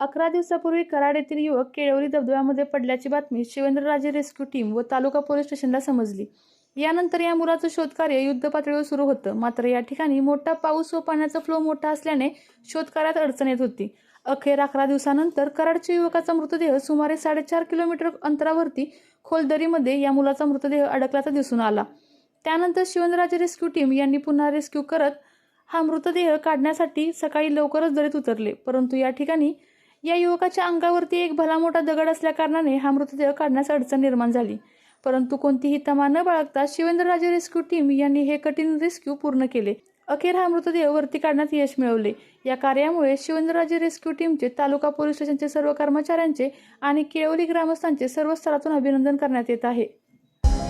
अकरा दिवसापूर्वी कराड येथील युवक केळवरी धबधब्यामध्ये पडल्याची बातमी शिवेंद्रराजे रेस्क्यू टीम व तालुका पोलीस स्टेशनला समजली. यानंतर या मुलाचं शोधकार्य युद्ध पातळीवर सुरू होतं. मात्र या ठिकाणी मोठा पाऊस व पाण्याचा फ्लो मोठा असल्याने शोधकार्यात अडचण येत होती. अखेर अकरा दिवसानंतर कराडच्या युवकाचा मृतदेह सुमारे साडेचार किलोमीटर अंतरावरती खोलदरीमध्ये या मुलाचा मृतदेह अडकल्याचा दिसून आला. त्यानंतर शिवनराजे रेस्क्यू टीम यांनी पुन्हा रेस्क्यू करत हा मृतदेह काढण्यासाठी सकाळी लवकरच दरीत उतरले. परंतु या ठिकाणी या युवकाच्या अंगावरती एक भला मोठा दगड असल्याकारणाने हा मृतदेह काढण्यास अडचण निर्माण झाली. परंतु कोणतीही तमा न बाळगता शिवेंद्रराजे रेस्क्यू टीम यांनी हे कठीण रेस्क्यू पूर्ण केले. अखेर हा मृतदेह वरती काढण्यात यश मिळवले. या कार्यामुळे शिवेंद्रराजे रेस्क्यू टीमचे तालुका पोलीस स्टेशनचे सर्व कर्मचाऱ्यांचे आणि केळवली ग्रामस्थांचे सर्व स्तरातून अभिनंदन करण्यात येत आहे.